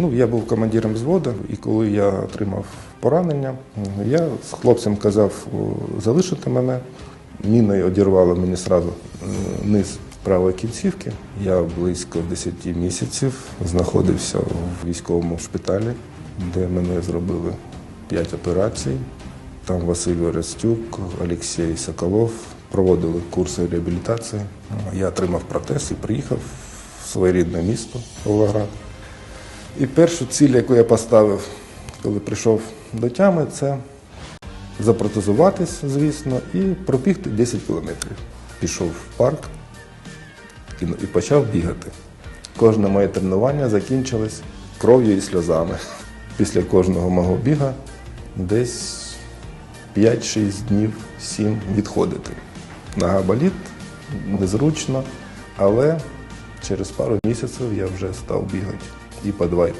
Ну, я був командиром взводу, і коли я отримав поранення, я з хлопцем казав залишити мене. Міною одірвало мені сразу е, низ правої кінцівки. Я близько 10 місяців знаходився в військовому шпиталі, де мене зробили 5 операцій. Там Василь Верестюк, Олексій Соколов проводили курси реабілітації. Я отримав протез і приїхав в своє рідне місто Павлоград. І першу ціль, яку я поставив, коли прийшов до тями, це запротезуватись, звісно, і пробігти 10 кілометрів. Пішов в парк і, почав бігати. Кожне моє тренування закінчилось кров'ю і сльозами. Після кожного мого біга десь 5-6 днів, 7 відходити. Нога болить, незручно, але через пару місяців я вже став бігати і по 2, и по